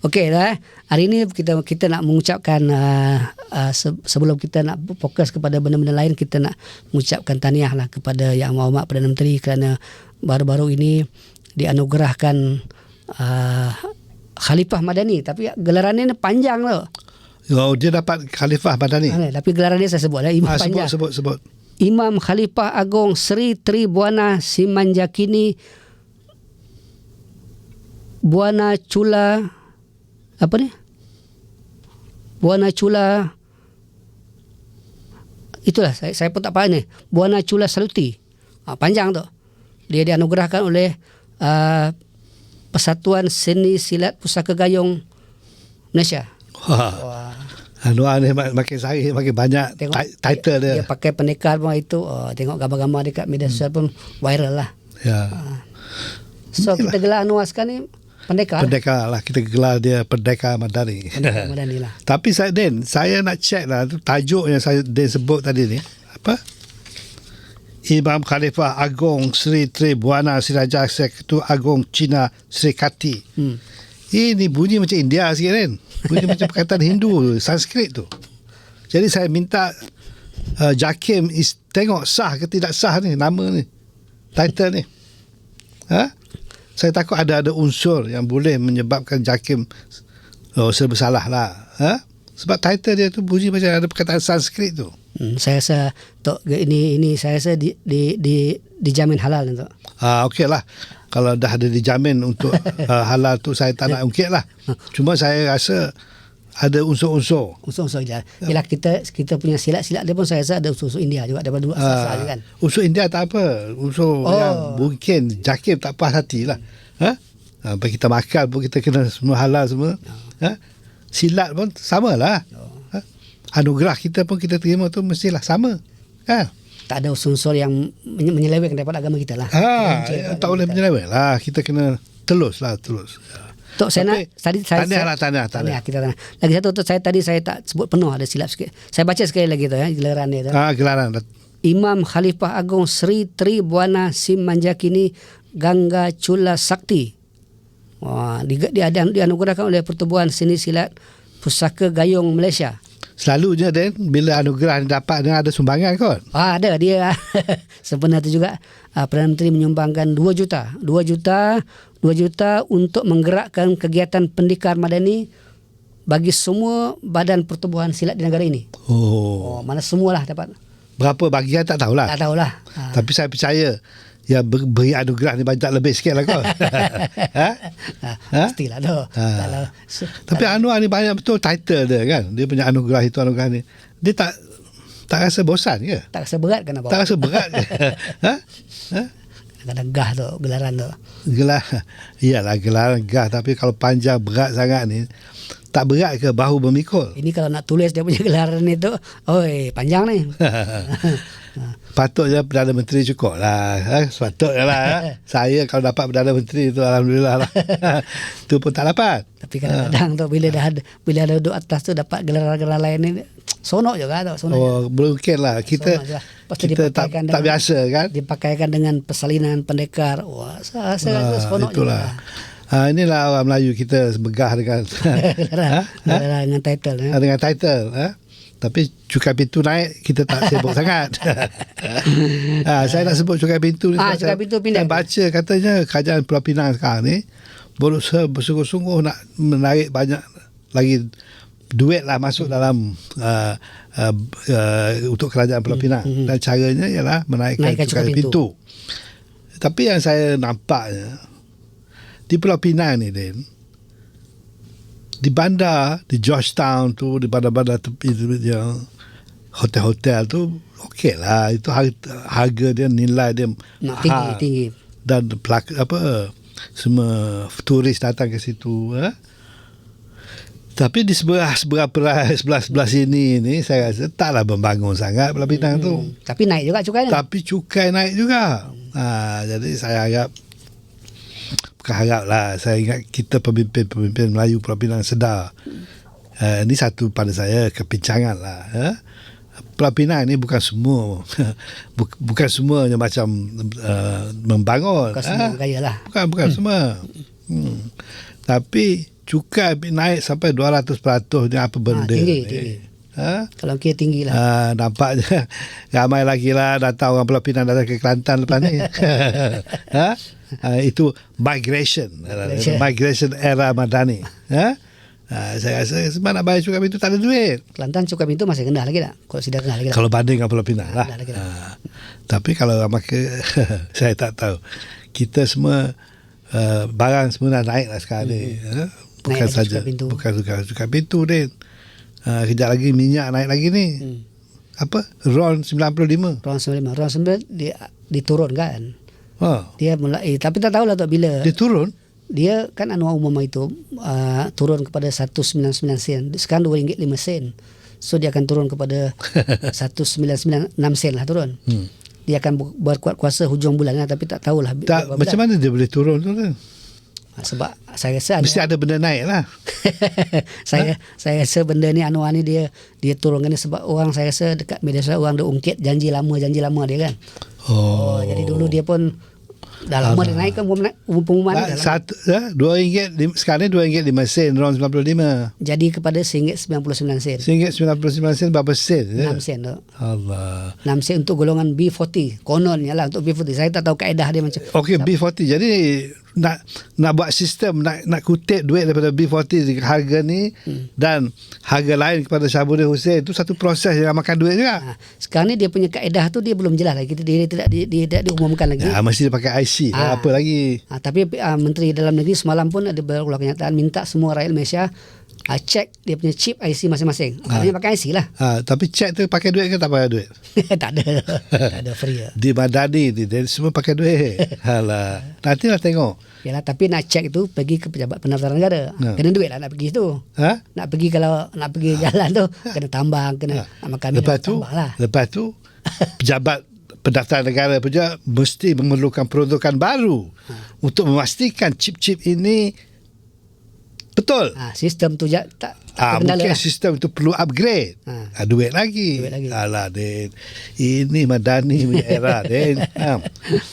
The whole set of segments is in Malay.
Okey dah. Eh. Hari ini kita kita nak mengucapkan uh, uh, sebelum kita nak fokus kepada benda-benda lain kita nak mengucapkan tahniah lah kepada Yang Amat Perdana Menteri kerana baru-baru ini dianugerahkan uh, Khalifah Madani tapi gelarannya panjang tu. Oh, dia dapat Khalifah Madani. Ha, tapi gelaran dia saya sebut lah. Imam ah, panjang. Sebut, sebut, sebut. Imam Khalifah Agong Sri Tri Buana Simanjakini Buana Chula apa ni? Buana Chula itulah saya saya pun tak faham ni. Buana Chula Saluti. Ha, panjang tu. Dia dianugerahkan oleh uh, Persatuan Seni Silat Pusaka Gayung Malaysia. Wah. Wah. Anu ni makin sari makin banyak tengok, title dia. Dia pakai pendekar pun itu. Oh, tengok gambar-gambar dekat media sosial pun viral lah. Ya. Ha. So Inilah. kita gelar Anuas kan ni pendekar. Pendekar lah. Kita gelar dia pendekar Madani. Pendekar Madani lah. Tapi saya Den, saya nak check lah tajuk yang saya Den sebut tadi ni. Apa? Imam Khalifah Agong Sri Tri Buana Siraja Sekutu Agong Cina Sri Kati. Hmm. Ini bunyi macam India sikit kan? Bunyi macam perkataan Hindu Sanskrit tu. Jadi saya minta uh, Jakim is, tengok sah ke tidak sah ni nama ni. Title ni. Ha? Saya takut ada ada unsur yang boleh menyebabkan Jakim oh, serba salah lah. Ha? Sebab title dia tu bunyi macam ada perkataan Sanskrit tu. Hmm, saya rasa tok ini ini saya rasa di di di dijamin halal tu. Ah okey lah. Kalau dah ada dijamin untuk uh, halal tu saya tak nak ungkit lah. Cuma saya rasa ada unsur-unsur. Unsur-unsur je. Yalah kita kita punya silat-silat dia pun saya rasa ada unsur-unsur India juga daripada dua asal uh, kan. Unsur India tak apa. Unsur oh. yang mungkin Jakim tak puas hati lah. Ha? Ha, kita makan pun kita kena semua halal semua. Oh. Ha? Silat pun sama lah. Oh. Ha? Anugerah kita pun kita terima tu mestilah sama. Ha? tak ada unsur-unsur yang menyeleweng daripada agama kita lah. Ha, ya, tak boleh menyeleweng lah. Kita kena telus lah, telus. Tok saya nak tadi saya tanya lah tanya tanya. kita tanya. Lagi satu tu saya tadi saya tak sebut penuh ada silap sikit. Saya baca sekali lagi tu ya gelaran dia tu. Ah gelaran. Imam Khalifah Agung Sri Tri Buana Sim Manjakini Gangga Chula Sakti. Wah, dia, dia, dia dianugerahkan oleh Pertubuhan Seni Silat Pusaka Gayung Malaysia. Selalunya Dan Bila anugerah dapat Dan ada sumbangan kot ah, Ada dia Sebenarnya tu juga uh, Perdana Menteri menyumbangkan 2 juta 2 juta 2 juta Untuk menggerakkan Kegiatan pendekar madani Bagi semua Badan pertubuhan silat di negara ini Oh, oh Mana semualah dapat Berapa bagian tak tahulah Tak tahulah ha. Tapi saya percaya Ya beri anugerah ni banyak lebih sikit lah kau. ha? ha? Pastilah tu. Ha. Tapi Anwar ni banyak betul title dia kan. Dia punya anugerah itu anugerah ni. Dia tak tak rasa bosan ke? Tak rasa berat kan apa? Tak rasa berat ke? ha? ha? Kadang gah tu gelaran tu. Gelar. Iyalah gelaran gah tapi kalau panjang berat sangat ni tak berat ke bahu memikul? Ini kalau nak tulis dia punya gelaran itu, oi panjang ni. Patutnya Perdana Menteri cukup lah. Ha? Sepatutnya lah. Ha? Saya kalau dapat Perdana Menteri itu Alhamdulillah lah. Itu pun tak dapat. Tapi kadang-kadang tu bila dah bila ada duduk atas tu dapat gelar-gelar lain ni sonok juga tu. Sonok oh, mungkin lah. Kita, kita tak, dengan, tak biasa kan. Dipakaikan dengan persalinan pendekar. Wah, saya rasa ah, sonok itulah. juga. Ha, inilah orang Melayu kita begah dengan ha? ha? dengan title ha? dengan title ha? Tapi cukai pintu naik Kita tak sibuk sangat ha, Saya nak sebut cukai pintu ni ha, Cukai pintu pindah Saya baca katanya Kerajaan Pulau Pinang sekarang ni Bersungguh-sungguh Nak menarik banyak Lagi Duit lah masuk dalam uh, uh, uh, Untuk kerajaan Pulau hmm, Pinang hmm. Dan caranya ialah Menaikkan, Naikkan cukai, cukai pintu. pintu Tapi yang saya nampaknya Di Pulau Pinang ni Din di bandar di Georgetown tu di bandar-bandar tepi tu yang hotel-hotel tu okey lah itu harga, harga dia nilai dia mahal tinggi, tinggi. dan pelak, apa semua turis datang ke situ eh? Tapi di sebelah sebelah sebelah sebelah sini ni saya rasa taklah membangun sangat Pulau Pinang hmm. tu tapi naik juga cukai tapi cukai naik juga hmm. ha, jadi saya harap bukan harap lah saya ingat kita pemimpin-pemimpin Melayu Pulau Pinang sedar uh, ini satu pada saya kepincangan lah uh. Pulau Pinang ni bukan semua bukan semuanya macam uh, membangun bukan semua uh. lah bukan, bukan hmm. semua hmm. tapi cukai naik sampai 200% ni apa benda tinggi, ni? tinggi. Ha? Kalau kira tinggi lah. Ha, nampaknya ramai lagi lah datang orang Pulau Pinang datang ke Kelantan lepas ni. ha? ha? itu migration. Migration. Migration era Madani. Ha? Ha, saya rasa sebab nak bayar cukai itu tak ada duit. Kelantan cukup itu masih rendah lagi tak? Kalau sudah rendah lagi tak? Kalau banding dengan Pulau Pinang lah. Lagi. Ha. Tapi kalau ramai ke saya tak tahu. Kita semua uh, barang semua dah naik lah sekarang ni. Ha? Bukan Naik saja bukan cukai cukai pintu ni. Uh, kejap lagi minyak naik lagi ni. Hmm. Apa? RON 95. Ron 95. Ron 9 dia diturunkan. Ha. Dia mulai tapi tak tahulah tu bila Dia turun. dia kan anual umum itu uh, turun kepada 199 sen. Sekarang RM2.5 sen. So dia akan turun kepada 1996 sen lah turun. Hmm. Dia akan berkuat kuasa hujung bulan lah tapi tak tahulah Tak, macam bulan. mana dia boleh turun tu? Kan? Ha, Sebab saya rasa Mesti ada benda naik lah. saya saya rasa benda ni anual ni dia dia turunkan ni sebab orang saya rasa dekat media sosial orang dia ungkit janji lama janji lama dia kan. Oh. Oh, jadi dulu dia pun dah lama dia naikkan pengumuman, pengumuman lama. satu, ya, dua ringgit, sekarang ni dua ringgit lima sen, RON 95. Jadi kepada RM1.99 sen. Ringgit 99 sen berapa sen? 6 sen tu. Allah. 6 sen untuk golongan B40. Kononnya lah untuk B40. Saya tak tahu kaedah dia macam. Okey B40 jadi nak nak buat sistem nak nak kutip duit daripada B40 di harga ni hmm. dan harga lain kepada Syahbudin Hussein itu satu proses yang makan duit juga. Ha, sekarang ni dia punya kaedah tu dia belum jelas lagi. Dia, dia tidak dia, dia tidak diumumkan lagi. Ya, mesti dia pakai IC Ah. apa lagi. Ha, tapi uh, Menteri Dalam Negeri semalam pun ada berkeluar kenyataan minta semua rakyat Malaysia uh, cek dia punya chip IC masing-masing. Maknanya pakai IC lah. Ha, tapi cek tu pakai duit ke tak pakai duit? tak ada. tak ada free lah. Di Madani ni dia semua pakai duit. Halah. Nantilah tengok. Yalah, tapi nak cek tu pergi ke pejabat pendaftaran negara. Ya. Kena duit lah nak pergi tu. Ha? Nak pergi kalau nak pergi jalan tu kena tambang, kena nak makan Lepas tu, lah. lepas tu pejabat pendaftaran negara punya mesti memerlukan peruntukan baru Ha. untuk memastikan chip-chip ini betul. Ha, sistem tu tak, tak terkendala mungkin lah. sistem itu perlu upgrade. Ha. Ah, duit lagi. Duit lagi. Alah, Din. Ini Madani punya era, Din. Ha.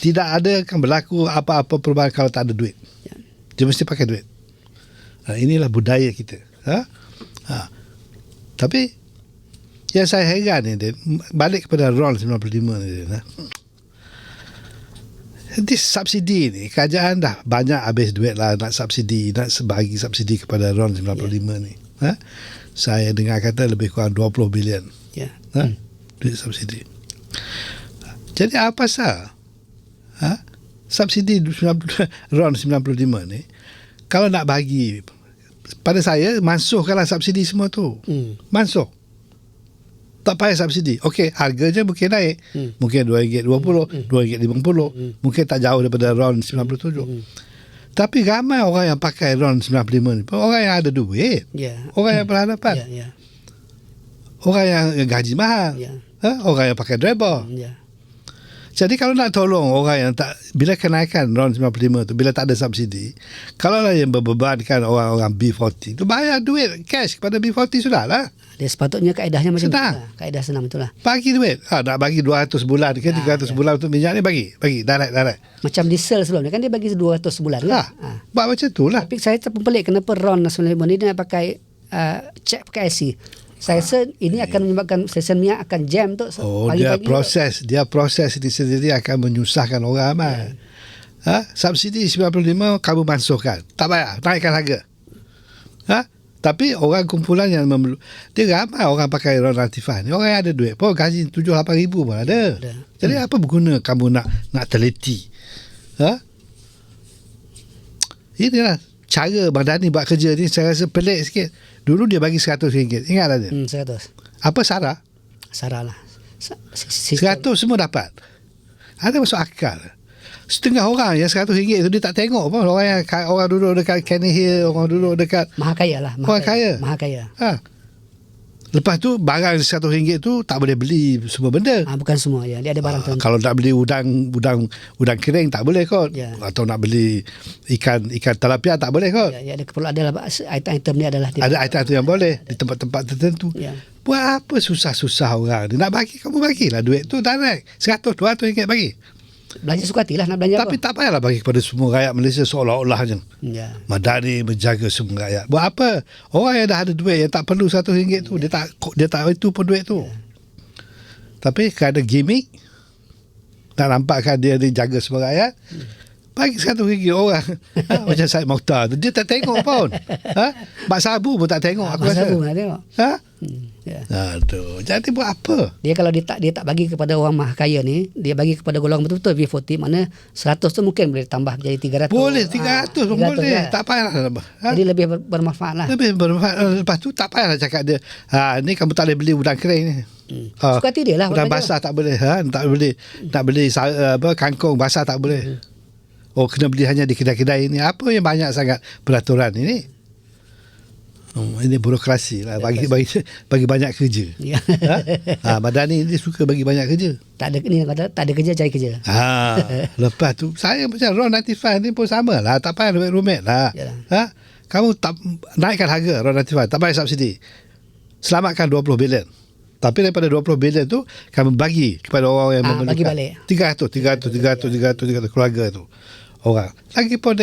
Tidak ada akan berlaku apa-apa perubahan kalau tak ada duit. Ya. Dia mesti pakai duit. Ha, inilah budaya kita. Ha? Ha. Tapi, yang saya heran ni, Din, balik kepada RON 95 ni, Din. Ha? Nanti subsidi ni Kerajaan dah banyak habis duit lah Nak subsidi Nak sebagi subsidi kepada RON 95 yeah. ni ha? Saya dengar kata lebih kurang 20 bilion Ya. ha? Duit subsidi Jadi apa pasal ha? Subsidi 90 RON 95 ni Kalau nak bagi Pada saya Mansuhkanlah subsidi semua tu Hmm. Mansuh tak payah subsidi. Okey, harganya mungkin naik. Hmm. Mungkin RM2.20, hmm. RM2.50. Hmm. Mungkin tak jauh daripada RON 97. Hmm. Tapi ramai orang yang pakai RON 95 ni. Orang yang ada duit. Ya. Orang yang berhadapan. Ya, ya. Orang yang gaji mahal. Ya. Ha? Orang yang pakai driver. Ya. Jadi kalau nak tolong orang yang tak bila kenaikan RON 95 tu bila tak ada subsidi, kalau lah yang berbebankan orang-orang B40 tu bayar duit cash kepada B40 sudahlah. Dia sepatutnya kaedahnya macam Senang. tu lah. Kaedah senang itulah. Bagi duit. Ha, nak bagi 200 bulan ke 300 ya. bulan untuk minyak ni bagi. Bagi direct direct. Macam diesel sebelum ni kan dia bagi 200 bulan Lah. kan. Ha. Buat macam tu lah. Tapi saya terpelik kenapa RON 95 ni dia nak pakai uh, cek pakai IC. Saya ini akan menyebabkan stesen minyak akan jam tu Oh, dia pagi-pagi tu. proses, dia proses ini sendiri akan menyusahkan orang ramai. Ha? Subsidi 95 kamu mansuhkan. Tak payah, naikkan harga. Ha? Tapi orang kumpulan yang memerlu, dia ramai orang pakai RON Latifah ni. Orang yang ada duit pun gaji 7-8 ribu pun ada. Ada. Jadi apa berguna kamu nak nak teliti? Ha? Inilah cara Bang Dani buat kerja ni saya rasa pelik sikit. Dulu dia bagi RM100. Ingat tak dia? Hmm, 100. Apa Sarah? Sarah lah. Sa- si- si- Seratus semua dapat. Ada masuk akal. Setengah orang yang seratus ringgit tu dia tak tengok pun. Orang yang orang duduk dekat Kenny Hill, orang duduk dekat Maha kaya lah. Orang kaya. Maha kaya. ha. Lepas tu barang seratus ringgit tu tak boleh beli semua benda. Ah, bukan semua ya. Dia ada barang Ah, tertentu. kalau nak beli udang udang udang kering tak boleh kot. Ya. Atau nak beli ikan ikan tilapia tak boleh kot. Ya, ya, ada perlu adalah item-item ni adalah dia. Ada item-item yang boleh di tempat-tempat tertentu. Ya. Buat apa susah-susah orang ni? Nak bagi, kamu bagilah duit tu direct. 100, 200 ringgit bagi. Belanja suka hati lah nak belanja Tapi apa. tak payahlah bagi kepada semua rakyat Malaysia seolah-olahnya. Ya. Madani menjaga semua rakyat. Buat apa? Orang yang dah ada duit yang tak perlu satu ringgit tu, dia tak dia tak itu pun duit tu. Tapi kerana gimmick nak nampakkan dia dia jaga semua rakyat, bagi satu ringgit orang ha, macam Syed Mokhtar tu dia tak tengok pun. Ha? Mak Sabu pun tak tengok aku Masa rasa. aku nak tengok. Ha? Hmm. Ya. Aduh, jadi buat apa? Dia kalau dia tak dia tak bagi kepada orang maha kaya ni, dia bagi kepada golongan betul-betul V40 mana 100 tu mungkin boleh tambah jadi 300. Boleh Ah, 300 pun boleh. kan? Tak payahlah. Ha? Jadi lebih ber- bermanfaat lah. Lebih bermanfaat. Lepas tu tak payahlah cakap dia, ha, ni kamu tak boleh beli udang kering ni. Hmm. Ah, Suka hati dia lah, Udang basah tak boleh. Ha? Tak boleh. Tak boleh apa, kangkung basah tak boleh. Oh, kena beli hanya di kedai-kedai ini. Apa yang banyak sangat peraturan ini? Hmm, ini burokrasi lah. Bagi, bagi, bagi banyak kerja. Ya. ha? ha, Madani ni suka bagi banyak kerja. tak ada ni kata tak ada kerja cari kerja. Ha, lepas tu saya macam RON 95 ni pun sama lah. Tak payah rumit-rumit lah. Yalah. Ha? Kamu tak naikkan harga RON 95. Tak payah subsidi. Selamatkan 20 bilion. Tapi daripada 20 bilion tu kami bagi kepada orang yang Ah, memerlukan. bagi balik. 300, 300, 300, 300, 300 keluarga tu. Orang. Lagi pun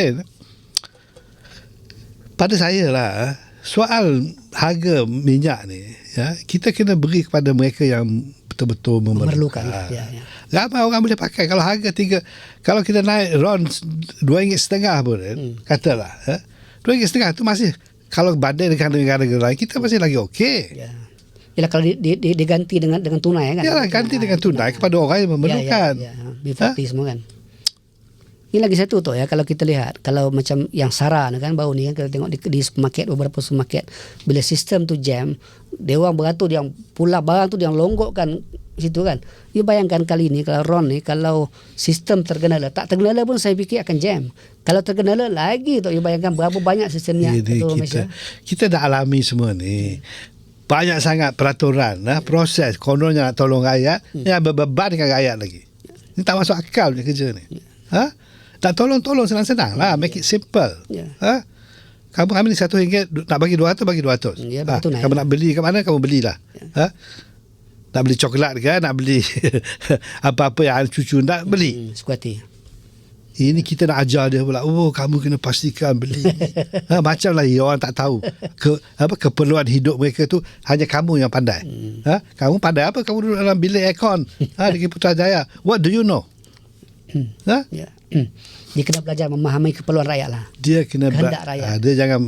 pada saya lah soal harga minyak ni ya kita kena beri kepada mereka yang betul-betul Memerlukan, memerlukan. ya, ya. Ramai orang boleh pakai kalau harga tiga kalau kita naik RON dua ringgit setengah pun hmm. katalah ya, dua ringgit setengah tu masih kalau banding dengan negara-negara lain kita masih lagi okey. Ya. Yalah kalau di, di, di, diganti dengan dengan tunai kan. Yalah ganti dengan tunai kepada orang yang memerlukan. Ya, ya, ya. B40 semua kan. Ini lagi satu tu ya kalau kita lihat kalau macam yang Sara kan baru ni kan kita tengok di, di supermarket beberapa supermarket bila sistem tu jam dia orang beratur yang pula barang tu dia longgokkan situ kan. You bayangkan kali ni kalau Ron ni kalau sistem tergenala tak tergenala pun saya fikir akan jam. Kalau tergenala lagi tu you bayangkan berapa banyak sistemnya tu kita Malaysia. kita dah alami semua ni. Banyak sangat peraturan, nah, proses kononnya nak tolong rakyat, hmm. yang berbeban dengan rakyat lagi. Ini tak masuk akal punya kerja ni. Ha? Tak tolong-tolong senang-senang lah, make it simple. Ya. Ha? Kamu ambil satu ringgit, nak bagi dua ratus, bagi dua ratus. Ya, ha? Kamu nak beli kat mana, kamu belilah. Ha? Nak beli coklat ke, nak beli apa-apa yang cucu nak beli. Hmm, hati. Ini kita nak ajar dia pula. Oh, kamu kena pastikan beli. ha, macam lah orang tak tahu. Ke, apa keperluan hidup mereka tu hanya kamu yang pandai. Hmm. Ha, kamu pandai apa? Kamu duduk dalam bilik aircon. ha, di Putrajaya. What do you know? Ha? Ya. Hmm. Dia kena belajar memahami keperluan rakyat lah. Dia kena Kehendak rakyat. Ha, dia jangan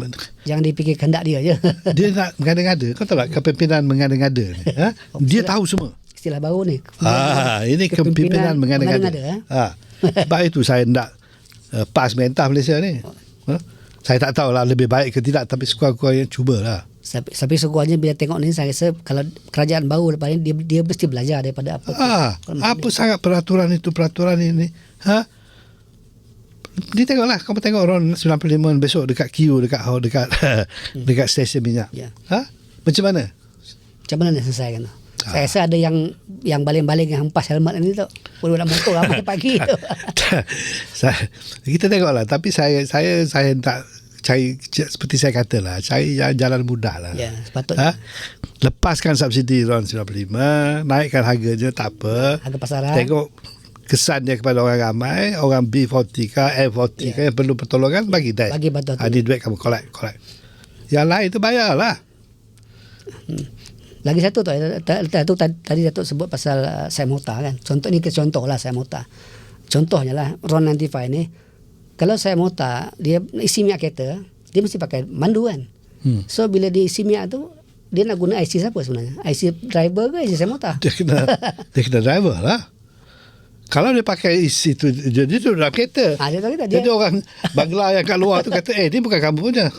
Jangan dipikir kehendak dia je. dia nak mengada-ngada. Kau tahu tak kepimpinan mengada-ngada ni? Ha? Dia tahu semua. Istilah baru ni. Ah, ini kepimpinan mengada-ngada. Ha. Sebab itu saya nak uh, pas mentah Malaysia ni. Ha? Saya tak tahulah lebih baik ke tidak tapi sekurang-kurangnya cubalah. Tapi, tapi sekurangnya bila tengok ni saya rasa kalau kerajaan baru lepas ni dia dia mesti belajar daripada apa. Ah, apa sangat peraturan itu peraturan ini? Ha? Ni tengoklah kamu tengok RON 95 besok dekat queue dekat dekat dekat stesen minyak. Ya. Ha? Macam mana? Macam mana nak selesaikan tu? Saya rasa ada yang yang baling-baling yang hempas helmet ni tu. Budak motor ramai pagi tu. kita tengoklah tapi saya saya saya tak cari seperti saya katalah cari jalan mudah lah. Ya, sepatutnya. Ha? Lepaskan subsidi RON 95, naikkan harganya tak apa. Harga pasaran. Tengok kesan dia kepada orang ramai, orang B40 ke F40 Ya. ke yang perlu pertolongan bagi dia. Bagi bantuan tu. Ha, ni duit kamu collect, collect. Yang lain tu bayarlah. Lagi satu tu, tu tadi Datuk sebut pasal uh, saya mota kan. Contoh ni ke contoh lah saya mota. Contohnya lah RON 95 ni kalau saya mota dia isi minyak kereta dia mesti pakai mandu kan. Hmm. So bila dia isi minyak tu dia nak guna IC siapa sebenarnya? IC driver ke IC saya mota? Dia kena dia kena driver lah. Kalau dia pakai isi tu dia, dia tu dalam kereta. Ha, dia tahu kita dia Jadi orang bangla yang kat luar tu kata, eh ni bukan kamu punya.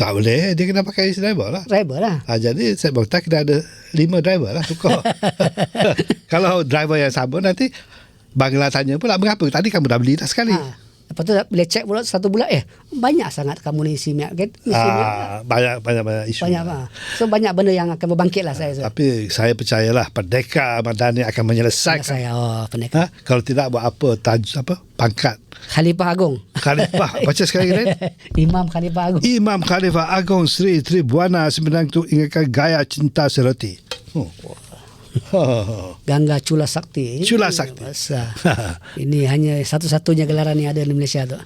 Tak boleh, dia kena pakai driver lah. driver lah. Ha, jadi saya tak kena ada lima driver lah tukar. Kalau driver yang sama nanti Bangla tanya pula mengapa tadi kamu dah beli dah sekali. Ha. Lepas tu bila cek pula satu bulan eh banyak sangat kamu ni isi minyak kereta. Isi minyak. Ah, banyak banyak banyak isu. Banyak lah. So banyak benda yang akan berbangkit lah saya. rasa. Tapi saya percayalah Pendeka Madani akan menyelesaikan. Saya oh pendekar. Ha? Kalau tidak buat apa taj apa pangkat Khalifah Agung. Khalifah baca sekali lagi Imam Khalifah Agung. Imam Khalifah Agong Sri Tribuana Sembilan tu ingatkan gaya cinta sereti. Oh. Oh. Gangga Chula Sakti. Chula Sakti. Masa. Ini hanya satu-satunya gelaran yang ada di Malaysia tu.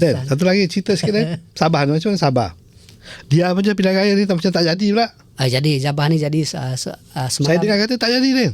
Dan Susah. satu lagi cerita sikit eh. Sabah ni macam mana Sabah? Dia macam pilihan raya ni tak macam tak jadi pula. Ah, jadi Jabah ni jadi uh, se, uh, Saya dengar kata tak jadi ni.